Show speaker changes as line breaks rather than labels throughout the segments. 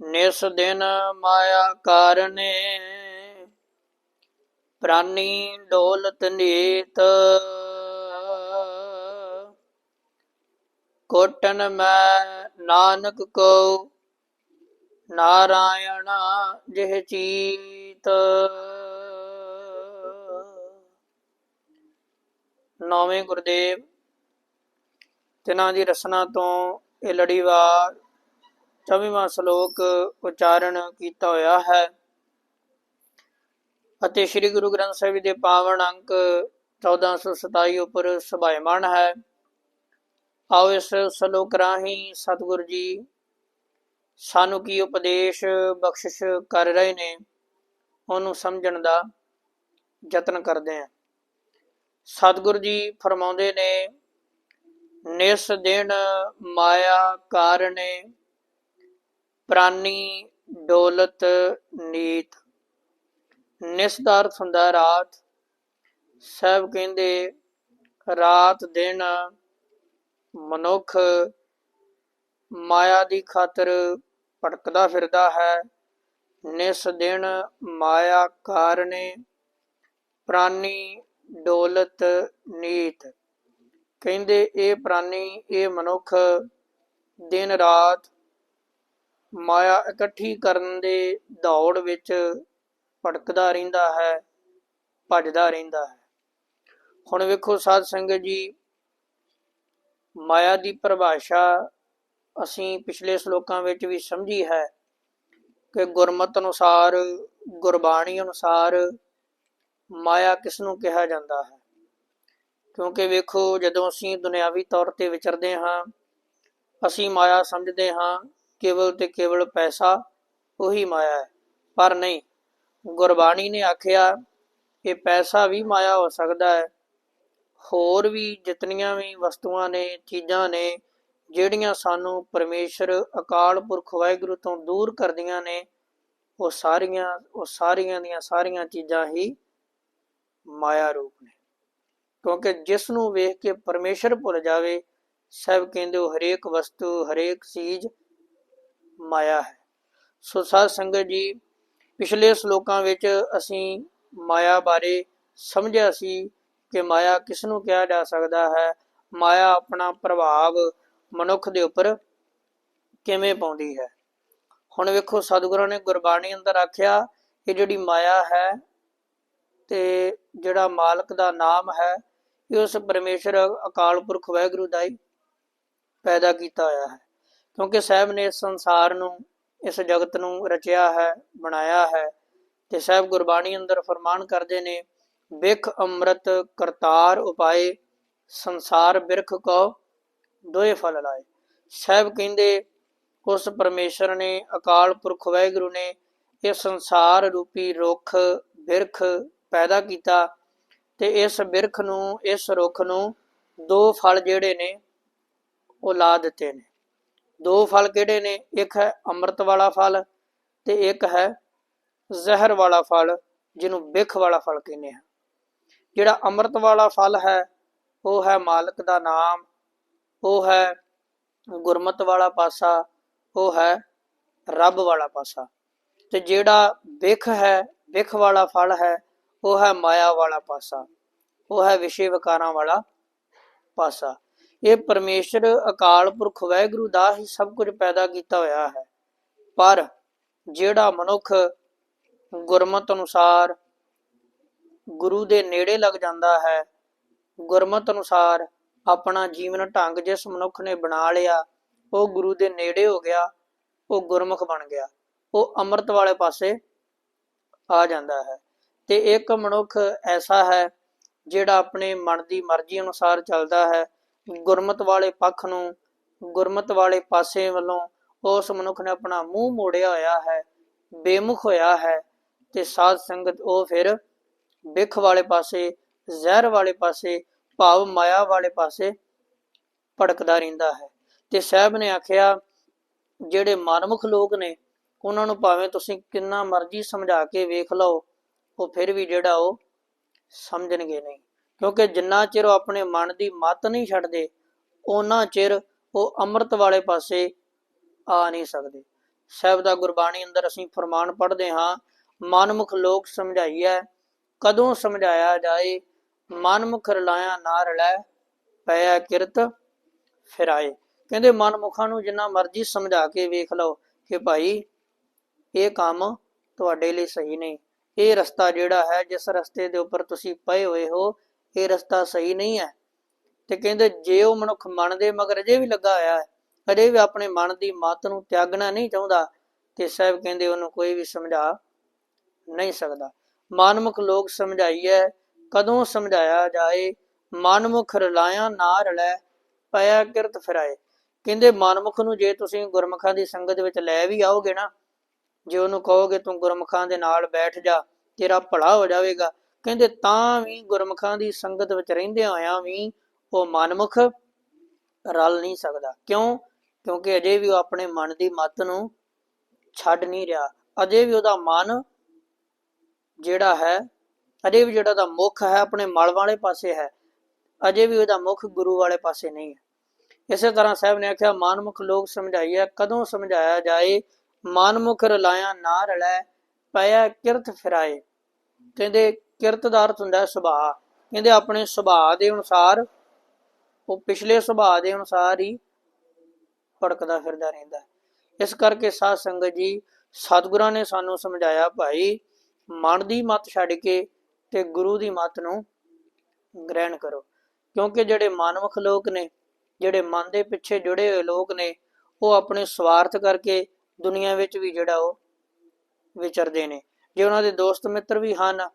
ਨਿਸ ਦਿਨ ਮਾਇਆ ਕਾਰਨੇ, ਪ੍ਰਾਨੀ ਡੋਲਤ ਨੀਤ। ਕੋਟਨ ਮੈਂ ਨਾਨਕ ਕੋ ਨਾਰਾਇਣ ਜਿਹ ਚੀਤ। ਨੌਵੇਂ ਗੁਰਦੇਵ, ਤਿਨਾਂ ਦੀ ਰਸਨਾ ਤੋਂ ਇਹ ਲੜੀਵਾਰ 24ਵਾਂ ਸ਼ਲੋਕ ਉਚਾਰਨ ਕੀਤਾ ਹੋਇਆ ਹੈ। ਅਤੇ ਸ੍ਰੀ ਗੁਰੂ ਗ੍ਰੰਥ ਸਾਹਿਬ ਜੀ ਦੇ ਪਾਵਨ ਅੰਕ 1427 ਉੱਪਰ ਸਭਾਇਮਾਨ ਹੈ। ਆਓ ਇਸ ਸ਼ਲੋਕ ਰਾਹੀਂ ਸਤਿਗੁਰੂ ਜੀ ਸਾਨੂੰ ਕੀ ਉਪਦੇਸ਼, ਬਖਸ਼ਿਸ਼ ਕਰ ਰਹੇ ਨੇ, ਉਹਨੂੰ ਸਮਝਣ ਦਾ ਯਤਨ ਕਰਦੇ ਹਾਂ। ਸਤਿਗੁਰੂ ਜੀ ਫਰਮਾਉਂਦੇ ਨੇ, ਨਿਸ ਦਿਨ ਮਾਇਆ ਕਾਰਨੇ ਪ੍ਰਾਨੀ ਦੌਲਤ ਨੀਤ। ਨਿਸ ਦਾ ਅਰਥ ਹੁੰਦਾ ਰਾਤ। ਸਭ ਕਹਿੰਦੇ, ਰਾਤ ਦਿਨ ਮਨੁੱਖ ਮਾਇਆ ਦੀ ਖਾਤਰ ਭਟਕਦਾ ਫਿਰਦਾ ਹੈ। ਨਿਸ ਦਿਨ ਮਾਇਆ ਕਾਰਨੇ ਪ੍ਰਾਨੀ ਦੌਲਤ ਨੀਤ। ਕਹਿੰਦੇ, ਇਹ ਪ੍ਰਾਨੀ, ਇਹ ਮਨੁੱਖ ਦਿਨ ਰਾਤ ਮਾਇਆ ਇਕੱਠੀ ਕਰਨ ਦੇ ਦੌੜ ਵਿੱਚ ਭਟਕਦਾ ਰਹਿੰਦਾ ਹੈ, ਭੱਜਦਾ ਰਹਿੰਦਾ ਹੈ। ਹੁਣ ਵੇਖੋ ਸਾਧ ਸੰਗਤ ਜੀ, ਮਾਇਆ ਦੀ ਪਰਿਭਾਸ਼ਾ ਅਸੀਂ ਪਿਛਲੇ ਸ਼ਲੋਕਾਂ ਵਿੱਚ ਵੀ ਸਮਝੀ ਹੈ ਕਿ ਗੁਰਮਤ ਅਨੁਸਾਰ, ਗੁਰਬਾਣੀ ਅਨੁਸਾਰ ਮਾਇਆ ਕਿਸ ਨੂੰ ਕਿਹਾ ਜਾਂਦਾ ਹੈ। ਕਿਉਂਕਿ ਵੇਖੋ ਜਦੋਂ ਅਸੀਂ ਦੁਨਿਆਵੀ ਤੌਰ ਤੇ ਵਿਚਰਦੇ ਹਾਂ, ਅਸੀਂ ਮਾਇਆ ਸਮਝਦੇ ਹਾਂ ਕੇਵਲ ਤੇ ਕੇਵਲ ਪੈਸਾ ਉਹੀ ਮਾਇਆ ਹੈ। ਪਰ ਨਹੀਂ, ਗੁਰਬਾਣੀ ਨੇ ਆਖਿਆ ਕਿ ਪੈਸਾ ਵੀ ਮਾਇਆ ਹੋ ਸਕਦਾ ਹੈ। ਹੋਰ ਵੀ ਜਿਤਨੀਆਂ ਵੀ ਵਸਤੂਆਂ ਨੇ, ਚੀਜ਼ਾਂ ਨੇ, ਜਿਹੜੀਆਂ ਸਾਨੂੰ ਪਰਮੇਸ਼ਰ, ਅਕਾਲ ਪੁਰਖ ਵਾਹਿਗੁਰੂ ਤੋਂ ਦੂਰ ਕਰਦੀਆਂ ਨੇ, ਉਹ ਸਾਰੀਆਂ ਉਹ ਸਾਰੀਆਂ ਦੀਆਂ ਸਾਰੀਆਂ ਚੀਜ਼ਾਂ ਹੀ ਮਾਇਆ ਰੂਪ ਨੇ। ਕਿਉਂਕਿ ਜਿਸ ਨੂੰ ਵੇਖ ਕੇ ਪਰਮੇਸ਼ਰ ਭੁੱਲ ਜਾਵੇ, ਸਭ ਕਹਿੰਦੇ ਉਹ ਹਰੇਕ ਵਸਤੂ, ਹਰੇਕ ਚੀਜ਼ ਮਾਇਆ ਹੈ। ਸੋ ਸਾਧ ਸੰਗਤ ਜੀ, ਪਿਛਲੇ ਸ਼ਲੋਕਾਂ ਵਿੱਚ ਅਸੀਂ ਮਾਇਆ ਬਾਰੇ ਸਮਝਿਆ ਸੀ ਕਿ ਮਾਇਆ ਕਿਸ ਨੂੰ ਕਿਹਾ ਜਾ ਸਕਦਾ ਹੈ। ਮਾਇਆ ਆਪਣਾ ਪ੍ਰਭਾਵ ਮਨੁੱਖ ਦੇ ਉੱਪਰ ਕਿਵੇਂ ਪਾਉਂਦੀ ਹੈ। ਹੁਣ ਵੇਖੋ, ਸਤਿਗੁਰਾਂ ਨੇ ਗੁਰਬਾਣੀ ਅੰਦਰ ਆਖਿਆ ਕਿ ਜਿਹੜੀ ਮਾਇਆ ਹੈ ਤੇ ਜਿਹੜਾ ਮਾਲਕ ਦਾ ਨਾਮ ਹੈ, ਇਹ ਉਸ ਪਰਮੇਸ਼ਰ ਅਕਾਲ ਪੁਰਖ ਵਾਹਿਗੁਰੂ ਦਾ ਹੀ ਪੈਦਾ ਕੀਤਾ ਹੋਇਆ ਹੈ। ਕਿਉਂਕਿ ਸਾਹਿਬ ਨੇ ਇਸ ਸੰਸਾਰ ਨੂੰ, ਇਸ ਜਗਤ ਨੂੰ ਰਚਿਆ ਹੈ, ਬਣਾਇਆ ਹੈ ਤੇ ਸਾਹਿਬ ਗੁਰਬਾਣੀ ਅੰਦਰ ਫਰਮਾਨ ਕਰਦੇ ਨੇ ਬਿਖ ਅੰਮ੍ਰਿਤ ਕਰਤਾਰ ਉਪਾਏ, ਸੰਸਾਰ ਬਿਰਖ ਕੋ ਦੋਏ ਫਲ ਲਾਏ। ਸਾਹਿਬ ਕਹਿੰਦੇ, ਉਸ ਪਰਮੇਸ਼ਰ ਨੇ, ਅਕਾਲ ਪੁਰਖ ਵਾਹਿਗੁਰੂ ਨੇ ਇਹ ਸੰਸਾਰ ਰੂਪੀ ਰੁੱਖ, ਬਿਰਖ ਪੈਦਾ ਕੀਤਾ ਤੇ ਇਸ ਬਿਰਖ ਨੂੰ, ਇਸ ਰੁੱਖ ਨੂੰ ਦੋ ਫਲ ਜਿਹੜੇ ਨੇ ਉਹ ਲਾ ਦਿੱਤੇ ਨੇ। ਦੋ ਫਲ ਕਿਹੜੇ ਨੇ? ਇੱਕ ਹੈ ਅੰਮ੍ਰਿਤ ਵਾਲਾ ਫਲ ਤੇ ਇੱਕ ਹੈ ਜ਼ਹਿਰ ਵਾਲਾ ਫਲ, ਜਿਹਨੂੰ ਬਿਖ ਵਾਲਾ ਫਲ ਕਹਿੰਦੇ ਆ। ਜਿਹੜਾ ਅੰਮ੍ਰਿਤ ਵਾਲਾ ਫਲ ਹੈ, ਉਹ ਹੈ ਮਾਲਕ ਦਾ ਨਾਮ, ਉਹ ਹੈ ਗੁਰਮਤ ਵਾਲਾ ਪਾਸਾ, ਉਹ ਹੈ ਰੱਬ ਵਾਲਾ ਪਾਸਾ। ਤੇ ਜਿਹੜਾ ਬਿਖ ਹੈ, ਬਿਖ ਵਾਲਾ ਫਲ ਹੈ, ਉਹ ਹੈ ਮਾਇਆ ਵਾਲਾ ਪਾਸਾ, ਉਹ ਹੈ ਵਿਸ਼ੇ ਵਿਕਾਰਾਂ ਵਾਲਾ ਪਾਸਾ। ਇਹ ਪਰਮੇਸ਼ਰ, ਅਕਾਲ ਪੁਰਖ, ਵਾਹਿਗੁਰੂ ਦਾ ਹੀ ਸਭ ਕੁਝ ਪੈਦਾ ਕੀਤਾ ਹੋਇਆ ਹੈ। ਪਰ ਜਿਹੜਾ ਮਨੁੱਖ ਗੁਰਮਤ ਅਨੁਸਾਰ ਗੁਰੂ ਦੇ ਨੇੜੇ ਲੱਗ ਜਾਂਦਾ ਹੈ, ਗੁਰਮਤ ਅਨੁਸਾਰ ਆਪਣਾ ਜੀਵਨ ਢੰਗ ਜਿਸ ਮਨੁੱਖ ਨੇ ਬਣਾ ਲਿਆ, ਉਹ ਗੁਰੂ ਦੇ ਨੇੜੇ ਹੋ ਗਿਆ, ਉਹ ਗੁਰਮੁਖ ਬਣ ਗਿਆ, ਉਹ ਅੰਮ੍ਰਿਤ ਵਾਲੇ ਪਾਸੇ ਆ ਜਾਂਦਾ ਹੈ। ਤੇ ਇੱਕ ਮਨੁੱਖ ਐਸਾ ਹੈ ਜਿਹੜਾ ਆਪਣੇ ਮਨ ਦੀ ਮਰਜ਼ੀ ਅਨੁਸਾਰ ਚੱਲਦਾ ਹੈ ਗੁਰਮਤ ਵਾਲੇ ਪੱਖ ਨੂੰ, ਗੁਰਮਤ ਵਾਲੇ ਪਾਸੇ ਵੱਲੋਂ ਉਸ ਮਨੁੱਖ ਨੇ ਆਪਣਾ ਮੂੰਹ ਮੋੜਿਆ ਹੋਇਆ ਹੈ, ਬੇਮੁਖ ਹੋਇਆ ਹੈ ਤੇ ਸਾਧ ਸੰਗਤ ਉਹ ਫਿਰ ਬਿਖ ਵਾਲੇ ਪਾਸੇ, ਜ਼ਹਿਰ ਵਾਲੇ ਪਾਸੇ, ਭਾਵ ਮਾਇਆ ਵਾਲੇ ਪਾਸੇ ਭੜਕਦਾ ਰਹਿੰਦਾ ਹੈ। ਤੇ ਸਾਹਿਬ ਨੇ ਆਖਿਆ, ਜਿਹੜੇ ਮਨਮੁਖ ਲੋਕ ਨੇ, ਉਹਨਾਂ ਨੂੰ ਭਾਵੇਂ ਤੁਸੀਂ ਕਿੰਨਾ ਮਰਜ਼ੀ ਸਮਝਾ ਕੇ ਵੇਖ ਲਓ, ਉਹ ਫਿਰ ਵੀ ਜਿਹੜਾ ਉਹ ਸਮਝਣਗੇ ਨਹੀਂ। ਕਿਉਂਕਿ ਜਿੰਨਾ ਚਿਰ ਉਹ ਆਪਣੇ ਮਨ ਦੀ ਮਤ ਨਹੀਂ ਛੱਡਦੇ ਉਹਨਾਂ ਚਿਰ ਉਹ ਅੰਮ੍ਰਿਤ ਵਾਲੇ ਪਾਸੇ ਆ ਨਹੀਂ ਸਕਦੇ। ਸਾਹਿਬ ਦਾ ਗੁਰਬਾਣੀ ਅੰਦਰ ਅਸੀਂ ਫਰਮਾਨ ਪੜ੍ਹਦੇ ਹਾਂ, ਮਨਮੁਖ ਲੋਕ ਸਮਝਾਈਐ, ਕਦੋਂ ਸਮਝਾਇਆ ਜਾਏ, ਮਨਮੁਖ ਰਲਾਇਆ ਨਾ ਰਲੈ ਪਿਆ ਕਿਰਤ ਫਿਰਾਏ। ਕਹਿੰਦੇ ਮਨਮੁਖਾਂ ਨੂੰ ਜਿੰਨਾ ਮਰਜ਼ੀ ਸਮਝਾ ਕੇ ਵੇਖ ਲਓ ਕਿ ਭਾਈ ਇਹ ਕੰਮ ਤੁਹਾਡੇ ਲਈ ਸਹੀ ਨਹੀਂ। ਇਹ ਰਸਤਾ ਜਿਹੜਾ ਹੈ, ਜਿਸ ਰਸਤੇ ਦੇ ਉੱਪਰ ਤੁਸੀਂ ਪਏ ਹੋਏ ਹੋ ਇਹ ਰਸਤਾ ਸਹੀ ਨਹੀਂ ਹੈ। ਤੇ ਕਹਿੰਦੇ ਜੇ ਉਹ ਮਨੁੱਖ ਮਨ ਦੇ ਮਗਰ ਅਜੇ ਵੀ ਲੱਗਾ ਹੋਇਆ ਹੈ, ਅਜੇ ਵੀ ਆਪਣੇ ਮਨ ਦੀ ਮੱਤ ਨੂੰ ਤਿਆਗਣਾ ਨਹੀਂ ਚਾਹੁੰਦਾ, ਤੇ ਸਾਹਿਬ ਕਹਿੰਦੇ ਉਹਨੂੰ ਕੋਈ ਵੀ ਸਮਝਾ ਨਹੀਂ ਸਕਦਾ। ਮਨਮੁਖ ਲੋਕ ਸਮਝਾਈਐ ਕਦੋਂ ਸਮਝਾਇਆ ਜਾਏ? ਮਨਮੁਖ ਰਲਾਇਆ ਨਾ ਰਲੈ, ਪਾਇਆ ਕਿਰਤ ਫਿਰਾਏ। ਕਹਿੰਦੇ ਮਨਮੁਖ ਨੂੰ ਜੇ ਤੁਸੀਂ ਗੁਰਮੁਖਾਂ ਦੀ ਸੰਗਤ ਵਿੱਚ ਲੈ ਵੀ ਆਓਗੇ ਨਾ, ਜੇ ਉਹਨੂੰ ਕਹੋਗੇ ਤੂੰ ਗੁਰਮੁਖਾਂ ਦੇ ਨਾਲ ਬੈਠ ਜਾ, ਤੇਰਾ ਭਲਾ ਹੋ ਜਾਵੇਗਾ। ਕਹਿੰਦੇ ਤਾਂ ਵੀ ਗੁਰਮੁਖਾਂ ਦੀ ਸੰਗਤ ਵਿੱਚ ਰਹਿੰਦੇ ਹੋਇਆਂ ਵੀ ਉਹ ਮਨਮੁਖ ਰਲ ਨਹੀਂ ਸਕਦਾ। ਕਿਉਂ? ਕਿਉਂਕਿ ਅਜੇ ਵੀ ਉਹ ਆਪਣੇ ਮਨ ਦੀ ਮੱਤ ਨੂੰ ਛੱਡ ਨਹੀਂ ਰਿਹਾ। ਅਜੇ ਵੀ ਉਹਦਾ ਮਨ ਜਿਹੜਾ ਹੈ, ਅਜੇ ਵੀ ਜਿਹੜਾ ਦਾ ਮੁਖ ਹੈ, ਆਪਣੇ ਮਲ ਵਾਲੇ ਪਾਸੇ ਹੈ। ਅਜੇ ਵੀ ਉਹਦਾ ਮੁਖ ਗੁਰੂ ਵਾਲੇ ਪਾਸੇ ਨਹੀਂ ਹੈ। ਇਸੇ ਤਰ੍ਹਾਂ ਸਾਹਿਬ ਨੇ ਆਖਿਆ, ਮਾਨਮੁਖ ਲੋਕ ਸਮਝਾਈਆ ਕਦੋਂ ਸਮਝਾਇਆ ਜਾਏ, ਮਾਨਮੁਖ ਰਲਾਇਆ ਨਾ ਰਲੈ ਪਿਆ ਕਿਰਤ ਫਿਰਾਏ। ਕਹਿੰਦੇ ਕਿਰਤ ਦਾ ਅਰਥ ਹੁੰਦਾ ਹੈ ਸੁਭਾਅ। ਕਹਿੰਦੇ ਆਪਣੇ ਸੁਭਾਅ ਦੇ ਅਨੁਸਾਰ, ਉਹ ਪਿਛਲੇ ਸੁਭਾਅ ਦੇ ਅਨੁਸਾਰ ਹੀ ਭੜਕਦਾ ਫਿਰਦਾ ਰਹਿੰਦਾ ਇਸ ਕਰਕੇ ਸਾਧ ਸੰਗਤ ਜੀ, ਸਤਿਗੁਰਾਂ ਨੇ ਸਾਨੂੰ ਸਮਝਾਇਆ, ਭਾਈ ਮਨ ਦੀ ਮਤ ਛੱਡ ਕੇ ਤੇ ਗੁਰੂ ਦੀ ਮਤ ਨੂੰ ਗ੍ਰਹਿਣ ਕਰੋ। ਕਿਉਂਕਿ ਜਿਹੜੇ ਮਾਨਵਕ ਲੋਕ ਨੇ, ਜਿਹੜੇ ਮਨ ਦੇ ਪਿੱਛੇ ਜੁੜੇ ਹੋਏ ਲੋਕ ਨੇ, ਉਹ ਆਪਣੇ ਸਵਾਰਥ ਕਰਕੇ ਦੁਨੀਆ ਵਿੱਚ ਵੀ ਜਿਹੜਾ ਉਹ ਵਿਚਰਦੇ ਨੇ। ਜੇ ਉਹਨਾਂ ਦੇ ਦੋਸਤ ਮਿੱਤਰ ਵੀ ਹਨ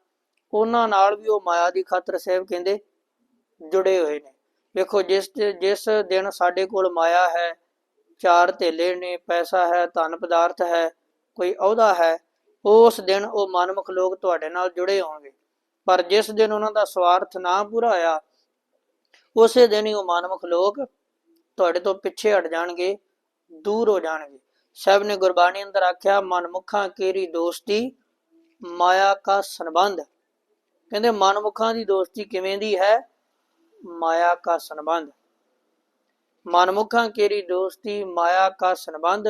ਉਹਨਾਂ ਨਾਲ ਵੀ ਉਹ ਮਾਇਆ ਦੀ ਖਾਤਰ ਸਹਿਬ ਕਹਿੰਦੇ ਜੁੜੇ ਹੋਏ ਨੇ। ਵੇਖੋ, ਜਿਸ ਜਿਸ ਦਿਨ ਸਾਡੇ ਕੋਲ ਮਾਇਆ ਹੈ, ਚਾਰ ਧੇਲੇ ਨੇ, ਪੈਸਾ ਹੈ, ਧਨ ਪਦਾਰਥ ਹੈ, ਕੋਈ ਅਹੁਦਾ ਹੈ, ਉਸ ਦਿਨ ਉਹ ਮਨਮੁਖ ਲੋਕ ਤੁਹਾਡੇ ਨਾਲ ਜੁੜੇ ਹੋਣਗੇ। ਪਰ ਜਿਸ ਦਿਨ ਉਹਨਾਂ ਦਾ ਸਵਾਰਥ ਨਾ ਪੂਰਾ ਹੋਇਆ, ਉਸੇ ਦਿਨ ਹੀ ਉਹ ਮਨਮੁਖ ਲੋਕ ਤੁਹਾਡੇ ਤੋਂ ਪਿੱਛੇ ਹਟ ਜਾਣਗੇ, ਦੂਰ ਹੋ ਜਾਣਗੇ। ਸਾਹਿਬ ਨੇ ਗੁਰਬਾਣੀ ਅੰਦਰ ਆਖਿਆ, ਮਨਮੁਖਾਂ ਕੇਰੀ ਦੋਸਤੀ ਮਾਇਆ ਕਾ ਸੰਬੰਧ। ਕਹਿੰਦੇ ਮਨਮੁਖਾਂ ਦੀ ਦੋਸਤੀ ਕਿਵੇਂ ਦੀ ਹੈ? ਮਾਇਆ ਕਾ ਸੰਬੰਧ। ਮਨਮੁਖਾਂ ਕੇਰੀ ਦੋਸਤੀ ਮਾਇਆ ਕਾ ਸੰਬੰਧ।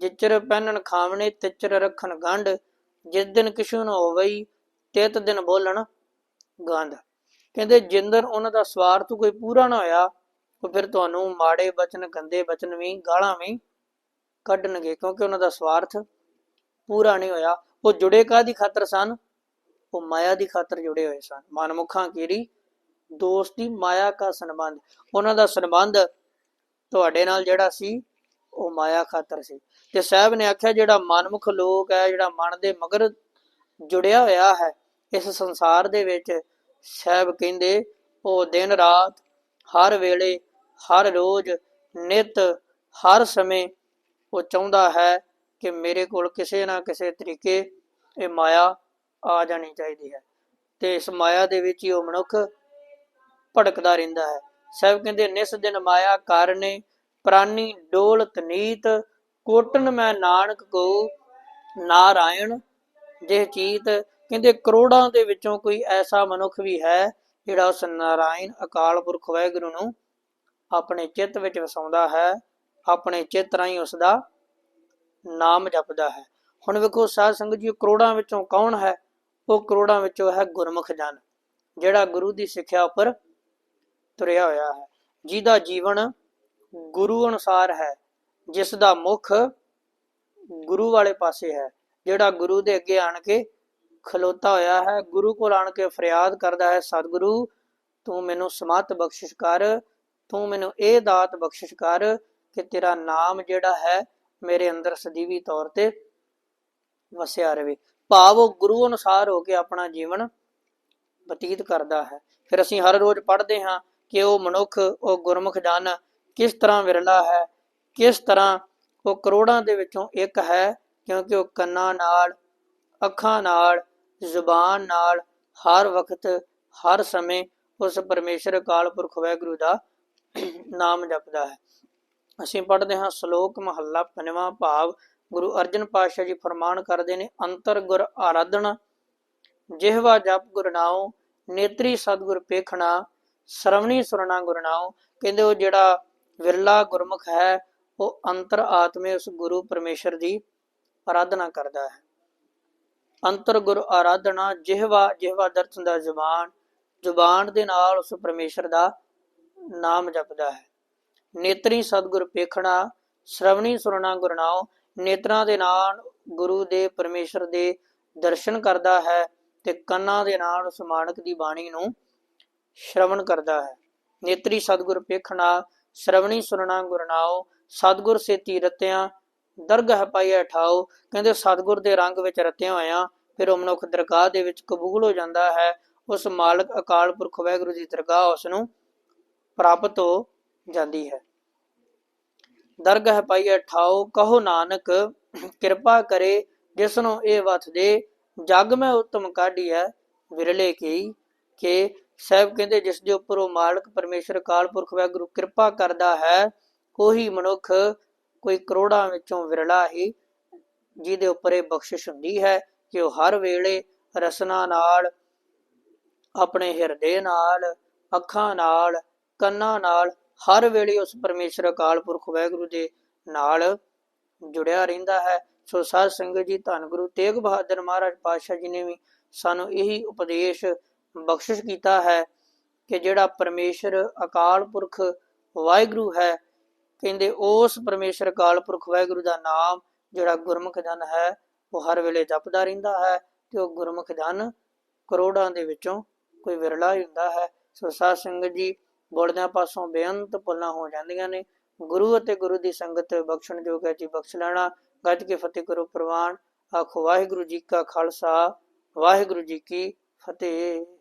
ਜਿਚਰ ਪਹਿਨਣ ਖਾਵਣੇ, ਤਿਚਰ ਰੱਖਣ ਗੰਢ। ਜਿਸ ਦਿਨ ਕਿਛੂ ਨ ਹੋਵਈ, ਤਿਤ ਦਿਨ ਬੋਲਣ ਗੰਧ ਕਹਿੰਦੇ ਜਿੰਦਰ ਉਹਨਾਂ ਦਾ ਸਵਾਰਥ ਕੋਈ ਪੂਰਾ ਨਾ ਹੋਇਆ ਤਾਂ ਫਿਰ ਤੁਹਾਨੂੰ ਮਾੜੇ ਬਚਨ, ਗੰਦੇ ਬਚਨ ਵੀ, ਗਾਲਾਂ ਵੀ ਕੱਢਣਗੇ, ਕਿਉਂਕਿ ਉਹਨਾਂ ਦਾ ਸਵਾਰਥ ਪੂਰਾ ਨਹੀਂ ਹੋਇਆ। ਉਹ ਜੁੜੇ ਕਾਦੀ ਖਾਤਰ ਸਨ? ਉਹ ਮਾਇਆ ਦੀ ਖਾਤਰ ਜੁੜੇ ਹੋਏ ਸਨ। ਮਨਮੁਖਾਂ ਕੀਰੀ, ਦੋਸਤੀ ਮਾਇਆ ਕਾ ਸੰਬੰਧ। ਉਹਨਾਂ ਦਾ ਸੰਬੰਧ ਤੁਹਾਡੇ ਨਾਲ ਜਿਹੜਾ ਸੀ, ਉਹ ਮਾਇਆ ਖਾਤਰ ਸੀ। ਤੇ ਸਾਹਿਬ ਨੇ ਆਖਿਆ, ਜਿਹੜਾ ਮਨਮੁਖ ਲੋਕ ਹੈ, ਜਿਹੜਾ ਮਨ ਦੇ ਮਗਰ ਜੁੜਿਆ ਹੋਇਆ ਹੈ, ਇਸ ਸੰਸਾਰ ਦੇ ਵਿੱਚ ਸਾਹਿਬ ਕਹਿੰਦੇ, ਉਹ ਦਿਨ ਰਾਤ, ਹਰ ਵੇਲੇ, ਹਰ ਰੋਜ਼, ਨਿਤ, ਹਰ ਸਮੇਂ ਉਹ ਚਾਹੁੰਦਾ ਹੈ ਕਿ ਮੇਰੇ ਕੋਲ ਕਿਸੇ ਨਾ ਕਿਸੇ ਤਰੀਕੇ ਇਹ ਮਾਇਆ ਆ ਜਾਣੀ ਚਾਹੀਦੀ ਹੈ। ਤੇ ਇਸ ਮਾਇਆ ਦੇ ਵਿੱਚ ਹੀ ਉਹ ਮਨੁੱਖ ਭਟਕਦਾ ਰਹਿੰਦਾ ਹੈ। ਸਾਹਿਬ ਕਹਿੰਦੇ, ਨਿਸ ਦਿਨ ਮਾਇਆ ਕਾਰਨੇ, ਪ੍ਰਾਨੀ ਡੋਲਤ ਨੀਤ ਕੋਟਨ ਮੈਂ ਨਾਨਕ ਕੋ ਨਾਰਾਇਣ, ਜੇ ਚੀਤ। ਕਹਿੰਦੇ, ਕਰੋੜਾਂ ਦੇ ਵਿੱਚੋਂ ਕੋਈ ਐਸਾ ਮਨੁੱਖ ਵੀ ਹੈ ਜਿਹੜਾ ਉਸ ਨਾਰਾਇਣ ਅਕਾਲ ਪੁਰਖ ਵਾਹਿਗੁਰੂ ਨੂੰ ਆਪਣੇ ਚਿੱਤ ਵਿੱਚ ਵਸਾਉਂਦਾ ਹੈ, ਆਪਣੇ ਚਿੱਤ ਰਾਹੀਂ ਉਸ ਦਾ ਨਾਮ ਜਪਦਾ ਹੈ। ਹੁਣ ਵੇਖੋ, ਸਾਧ ਸੰਗਤ ਜੀ ਕਰੋੜਾਂ ਵਿੱਚੋਂ ਕੌਣ ਹੈ? ਉਹ ਕਰੋੜਾਂ ਵਿੱਚੋਂ ਹੈ ਗੁਰਮੁਖ ਜਨ, ਜਿਹੜਾ ਗੁਰੂ ਦੀ ਸਿੱਖਿਆ ਉੱਪਰ ਤੁਰਿਆ ਹੋਇਆ ਹੈ। ਜਿਹਦਾ ਜੀਵਨ ਗੁਰੂ ਅਨੁਸਾਰ ਹੈ ਜਿਸ ਦਾ ਮੁਖ ਗੁਰੂ ਵਾਲੇ ਪਾਸੇ ਹੈ, ਜਿਹੜਾ ਗੁਰੂ ਦੇ ਅੱਗੇ ਆਣ ਕੇ ਖਲੋਤਾ ਹੋਇਆ ਹੈ, ਗੁਰੂ ਕੋਲ ਆਣ ਕੇ ਫਰਿਆਦ ਕਰਦਾ ਹੈ, ਸਤਿਗੁਰੂ, ਤੂੰ ਮੈਨੂੰ ਸਮਤ ਬਖਸ਼ਿਸ਼ ਕਰ, ਤੂੰ ਮੈਨੂੰ ਇਹ ਦਾਤ ਬਖਸ਼ਿਸ਼ ਕਰ ਕਿ ਤੇਰਾ ਨਾਮ ਜਿਹੜਾ ਹੈ ਮੇਰੇ ਅੰਦਰ ਸਦੀਵੀ ਤੌਰ ਤੇ ਵਸਿਆ ਰਵੇ। ਭਾਵ ਉਹ ਗੁਰੂ ਅਨੁਸਾਰ ਹੋ ਕੇ ਆਪਣਾ ਜੀਵਨ ਬਤੀਤ ਕਰਦਾ ਹੈ। ਫਿਰ ਅਸੀਂ ਹਰ ਰੋਜ਼ ਪੜ੍ਹਦੇ ਹਾਂ ਕਿ ਉਹ ਮਨੁੱਖ, ਉਹ ਗੁਰਮੁਖ ਜਨ ਕਿਸ ਤਰ੍ਹਾਂ ਵਿਰਲਾ ਹੈ, ਕਿਸ ਤਰ੍ਹਾਂ ਉਹ ਕਰੋੜਾਂ ਦੇ ਵਿੱਚੋਂ ਇੱਕ ਹੈ, ਕਿਉਂਕਿ ਉਹ ਕੰਨਾਂ ਨਾਲ, ਅੱਖਾਂ ਨਾਲ, ਜ਼ੁਬਾਨ ਨਾਲ ਹਰ ਵਕਤ, ਹਰ ਸਮੇਂ ਉਸ ਪਰਮੇਸ਼ਰ ਅਕਾਲ ਪੁਰਖ ਵਾਹਿਗੁਰੂ ਦਾ ਨਾਮ ਜਪਦਾ ਹੈ। ਅਸੀਂ ਪੜ੍ਹਦੇ ਹਾਂ ਸ਼ਲੋਕ ਮਹੱਲਾ ਪੰਜਵਾਂ ਭਾਵ ਗੁਰੂ ਅਰਜਨ ਪਾਤਸ਼ਾਹ ਜੀ ਫਰਮਾਨ ਕਰਦੇ ਨੇ, ਅੰਤਰ ਗੁਰ ਆਰਾਧਨਾ ਜਿਹਵਾ ਜਪ ਗੁਰ ਨਾਉ, ਨੇਤਰੀ ਸਤਿਗੁਰ ਪੇਖਣਾ, ਸਰਵਣੀ ਸੁਰਣਾ ਗੁਰਨਾਉ ਕਹਿੰਦੇ ਉਹ ਜਿਹੜਾ ਵਿਰਲਾ ਗੁਰਮੁਖ ਹੈ, ਉਹ ਅੰਤਰ ਆਤਮੇ ਉਸ ਗੁਰੂ ਪਰਮੇਸ਼ਰ ਦੀ ਆਰਾਧਨਾ ਕਰਦਾ ਹੈ। ਅੰਤਰ ਗੁਰ ਆਰਾਧਨਾ ਜਿਹਵਾ ਜਿਹਵਾ ਦਰਸ਼ਨ ਦਾ ਜ਼ੁਬਾਨ ਜ਼ੁਬਾਨ ਦੇ ਨਾਲ ਉਸ ਪਰਮੇਸ਼ਰ ਦਾ ਨਾਮ ਜਪਦਾ ਹੈ। ਨੇਤਰੀ ਸਤਿਗੁਰ ਪੇਖਣਾ, ਸ਼ਰਵਣੀ ਸੁਰਣਾ ਗੁਰਨਾਉ ਨੇਤਰਾਂ ਦੇ ਨਾਲ ਗੁਰੂ ਦੇ ਪਰਮੇਸ਼ਰ ਦੇ ਦਰਸ਼ਨ ਕਰਦਾ ਹੈ ਤੇ ਕੰਨਾਂ ਦੇ ਨਾਲ ਉਸ ਮਾਨਕ ਦੀ ਬਾਣੀ ਨੂੰ ਸ਼ਰਵਣ ਕਰਦਾ ਹੈ। ਨੇਤਰੀ ਸਤਿਗੁਰ ਪੇਖਣਾ ਸ਼ਰਵਣੀ ਸੁਣਨਾ ਗੁਰਨਾਓ ਸਤਿਗੁਰ ਸੇਤੀ ਰਤਿਆਂ, ਦਰਗਹ ਪਾਈਐ ਠਾਓ ਕਹਿੰਦੇ ਸਤਿਗੁਰ ਦੇ ਰੰਗ ਵਿੱਚ ਰਤਿਆ ਹੋਇਆ, ਫਿਰ ਉਹ ਮਨੁੱਖ ਦਰਗਾਹ ਦੇ ਵਿੱਚ ਕਬੂਲ ਹੋ ਜਾਂਦਾ ਹੈ। ਉਸ ਮਾਲਕ ਅਕਾਲ ਪੁਰਖ ਵਾਹਿਗੁਰੂ ਦੀ ਦਰਗਾਹ ਉਸ ਨੂੰ ਪ੍ਰਾਪਤ ਹੋ ਜਾਂਦੀ ਹੈ। ਦਰਗਹ ਪਾਈਐ ਠਾਓ, ਕਹੋ ਨਾਨਕ, ਕਿਰਪਾ ਕਰੇ ਜਿਸ ਨੂੰ ਇਹ ਵਤ ਦੇ। ਜਗ ਮੈਂ ਉਤਮ ਕਾਢੀਐ, ਵਿਰਲੇ ਕੀ ਕਿ। ਸਾਹਿਬ ਕਹਿੰਦੇ, ਜਿਸ ਦੇ ਉੱਪਰ ਉਹ ਮਾਲਕ ਪਰਮੇਸ਼ਰ, ਅਕਾਲ ਪੁਰਖ, ਵਾਹਿਗੁਰੂ ਕਿਰਪਾ ਕਰਦਾ ਹੈ, ਉਹੀ ਮਨੁੱਖ ਕੋਈ ਕਰੋੜਾਂ ਵਿੱਚੋਂ ਵਿਰਲਾ ਹੀ, ਜਿਹਦੇ ਉੱਪਰ ਇਹ ਬਖਸ਼ਿਸ਼ ਹੁੰਦੀ ਹੈ ਕਿ ਉਹ ਹਰ ਵੇਲੇ ਰਸਨਾ ਨਾਲ, ਆਪਣੇ ਹਿਰਦੇ ਨਾਲ, ਅੱਖਾਂ ਨਾਲ, ਕੰਨਾਂ ਨਾਲ ਹਰ ਵੇਲੇ ਉਸ ਪਰਮੇਸ਼ਰ ਅਕਾਲ ਪੁਰਖ ਵਾਹਿਗੁਰੂ ਦੇ ਨਾਲ ਜੁੜਿਆ ਰਹਿੰਦਾ ਹੈ। ਸੋ ਸਾਧ ਸੰਗਤ ਜੀ, ਧੰਨ ਗੁਰੂ ਤੇਗ ਬਹਾਦਰ ਮਹਾਰਾਜ ਪਾਤਸ਼ਾਹ ਜੀ ਨੇ ਵੀ ਸਾਨੂੰ ਇਹੀ ਉਪਦੇਸ਼ ਬਖਸ਼ਿਸ਼ ਕੀਤਾ ਹੈ ਕਿ ਜਿਹੜਾ ਪਰਮੇਸ਼ਰ ਅਕਾਲ ਪੁਰਖ ਵਾਹਿਗੁਰੂ ਹੈ, ਕਹਿੰਦੇ ਉਸ ਪਰਮੇਸ਼ਰ ਅਕਾਲ ਪੁਰਖ ਵਾਹਿਗੁਰੂ ਦਾ ਨਾਮ ਜਿਹੜਾ ਗੁਰਮੁਖ ਜਨ ਹੈ, ਉਹ ਹਰ ਵੇਲੇ ਜਪਦਾ ਰਹਿੰਦਾ ਹੈ ਤੇ ਉਹ ਗੁਰਮੁਖ ਜਨ ਕਰੋੜਾਂ ਦੇ ਵਿੱਚੋਂ ਕੋਈ ਵਿਰਲਾ ਹੀ ਹੁੰਦਾ ਹੈ। ਸੋ ਸਾਧ ਸੰਗਤ ਜੀ ਬੋਲਦਿਆਂ ਪਾਸੋਂ ਬੇਅੰਤ ਪੁੱਲਾਂ ਹੋ ਜਾਂਦੀਆਂ ਨੇ। ਗੁਰੂ ਅਤੇ ਗੁਰੂ ਦੀ ਸੰਗਤ ਬਖਸ਼ਣ ਜੋਗ ਹੈ ਜੀ, ਬਖਸ਼ ਲੈਣਾ। ਗੱਜ ਕੇ ਫਤਿਹ ਕਰੋ ਪ੍ਰਵਾਨ। ਆਖੋ, ਵਾਹਿਗੁਰੂ ਜੀ ਕਾ ਖਾਲਸਾ, ਵਾਹਿਗੁਰੂ ਜੀ ਕੀ ਫਤਿਹ।